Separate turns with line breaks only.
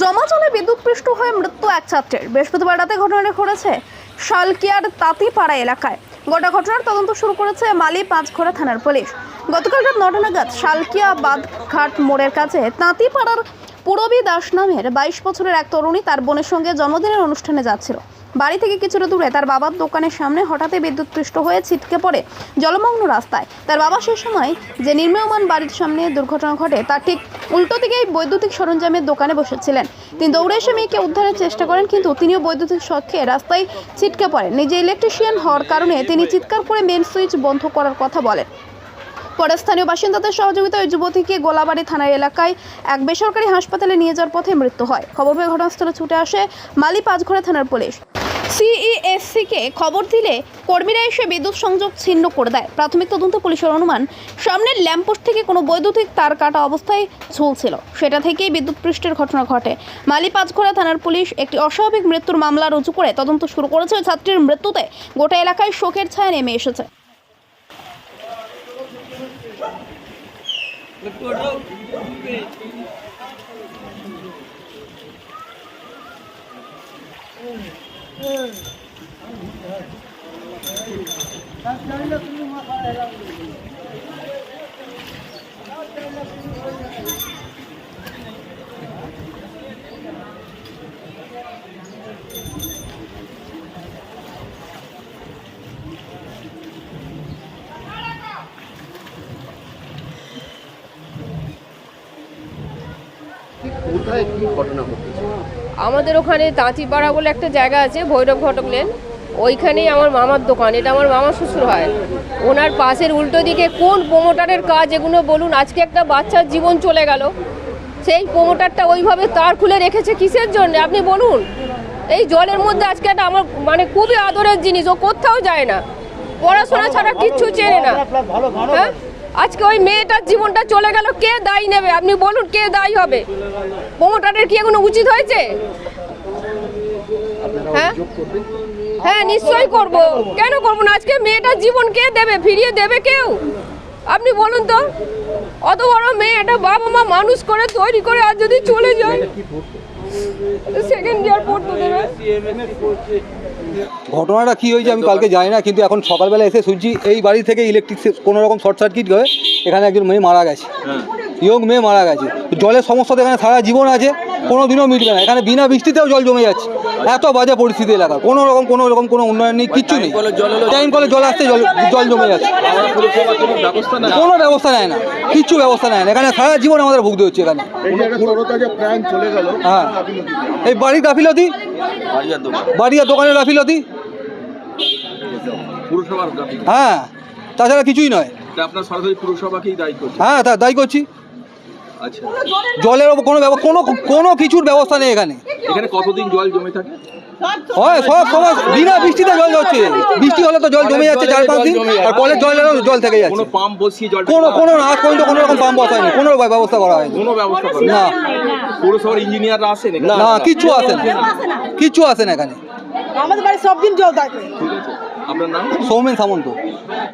জমা জলে বিদ্যুৎপৃষ্ট হয়ে মৃত্যু এক ছাত্রের। বৃহস্পতিবার রাতে ঘটনাটি ঘটেছে শালকিয়ার তাঁতিপাড়া এলাকায়। গোটা ঘটনার তদন্ত শুরু করেছে মালি পাঁচঘোড়া থানার পুলিশ। গতকাল রাত নটা নাগাদ শালকিয়া বাঁধঘাট মোড়ের কাছে তাঁতিপাড়ার পুরবী দাস নামের বাইশ বছরের এক তরুণী তার বোনের সঙ্গে জন্মদিনের অনুষ্ঠানে যাচ্ছিল। বাড়ি থেকে কিছুটা দূরে। তার বাবার দোকানের সামনে হঠাৎই বিদ্যুৎপৃষ্ট হয়ে ছিটকে পড়ে জলমগ্ন রাস্তায়। তার বাবা সে সময় যে নির্মীয়মান বাড়ির সামনে দুর্ঘটনা ঘটে, তার ঠিক উল্টো দিকেই বৈদ্যুতিক সরঞ্জামের দোকানে বসেছিলেন। তিনি দৌড়ে এসে মেয়েকে উদ্ধারের চেষ্টা করেন, কিন্তু তিনিও বৈদ্যুতিক শক খেয়ে রাস্তায় ছিটকে পড়েন। নিজে ইলেকট্রিশিয়ান হওয়ার কারণে তিনি চিৎকার করে মেন সুইচ বন্ধ করার কথা বলেন। পরে স্থানীয় বাসিন্দাদের সহযোগিতায় যুবতীকে গোলাবাড়ি থানার এলাকায় এক বেসরকারি হাসপাতালে নিয়ে যাওয়ার পথে মৃত্যু হয়। খবর পেয়ে ঘটনাস্থলে ছুটে আসে মালি পাঁচঘোড়া থানার পুলিশ। সিইএসসিকে খবর দিলে কর্মীরা এসে বিদ্যুৎ সংযোগ ছিন্ন করে দেয়। প্রাথমিক তদন্ত পুলিশের অনুমান, সামনের ল্যাম্পপোস্ট থেকে কোনো বৈদ্যুতিক তার কাটা অবস্থায় ঝুলছিল। সেটা থেকেই বিদ্যুৎ পৃষ্ঠের ঘটনা ঘটে। মালি পাঁচঘোড়া থানার পুলিশ একটি অস্বাভাবিক মৃত্যুর মামলা রুজু করে তদন্ত শুরু করেছে। ছাত্রীর মৃত্যুতে গোটা এলাকায় শোকের ছায়া নেমে এসেছে।
কোথায় কি ঘটনা ঘটেছে?
আমাদের ওখানে তাঁতিপাড়া বলে একটা জায়গা আছে ভৈরব ঘটক লেন। ওইখানেই আমার মামার দোকান এটা আমার মামা শ্বশুর হয়। ওনার পাশের উল্টো দিকে কোন প্রোমোটারের কাজ এগুলো বলুন আজকে একটা বাচ্চার জীবন চলে গেল। সেই প্রোমোটারটা ওইভাবে তার খুলে রেখেছে কিসের জন্য? আপনি বলুন। এই জলের মধ্যে আজকে একটা আমার মানে খুবই আদরের জিনিস ও কোথাও যায় না। পড়াশোনা ছাড়া কিচ্ছু চেনে না। হ্যাঁ? আজকে ওই মেয়েটার জীবনটা চলে গেল, কে দায়ী নেবে? আপনি বলুন কে দায়ী হবে? প্রমোটারের কি এগুলো উচিত হয়েছে? হ্যাঁ? হ্যাঁ নিশ্চয়ই করব। কেন করব না? আজকে মেয়েটার জীবন কে দেবে? ফিরিয়ে দেবে কেউ? আপনি বলুন তো অত বড় মেয়ে একটা বাবা মা মানুষ করে তৈরি করে আর যদি চলে যায় সেকেন্ড ইয়ার পড়তে দেবে।
ঘটনাটা কি হয়েছে আমি কালকে জানি না কিন্তু এখন সকালবেলা এসে শুনছি এই বাড়ি থেকে ইলেকট্রিক কোনো রকম শর্ট সার্কিট হয়ে এখানে একজন মেয়ে মারা গেছে। ইয়ং মেয়ে মারা গেছে। জলের সমস্যা তো এখানে সারা জীবন আছে। কোনো দিনও মিটবে না। এখানে বিনা বৃষ্টিতেও জল জমে যাচ্ছে। এত বাজে পরিস্থিতি এলাকা। কোনো রকম কোনো রকম কোনো উন্নয়ন নেই কিচ্ছু নেই। টাইম কলে জল আসছে জল জল জমে যাচ্ছে। কোনো ব্যবস্থা নেয় না? কিচ্ছু ব্যবস্থা নেয় না। এখানে সারা জীবন আমাদের ভুগতে হচ্ছে এখানে। হ্যাঁ। এই বাড়ির গাফিলতি? বাড়ি আর দোকানের গাফিলতি? হ্যাঁ। তাছাড়া কিছুই নয়।
আপনার সরাসরি পুরসভাকেই দায়ী করছে
হ্যাঁ তা দায়ী করছি। জলের ওপর কোনো ব্যব- কোনো কোনো কিছুর ব্যবস্থা নেই এখানে।
এখানে কতদিন জল জমে থাকে?
হয় সব সময় বিনা বৃষ্টিতে জল যাচ্ছে বৃষ্টি হলে তো জল জমে যাচ্ছে চার পাঁচ দিন আর কলের জল থেকে
কোনো
যাচ্ছে
পাম্প বসিয়ে জল
কোনো কোনো আজ পর্যন্ত কোনো রকম পাম্প বসায়নি কোনো ব্যবস্থা করা হয়নি।
কোনো ব্যবস্থা
না।
পৌরসভার ইঞ্জিনিয়াররা আসেন?
না কিচ্ছু আসে না। কিচ্ছু আসে না এখানে।
আমাদের বাড়ি সব দিন জল থাকে।
আপনার নাম?
সৌমেন সামন্ত।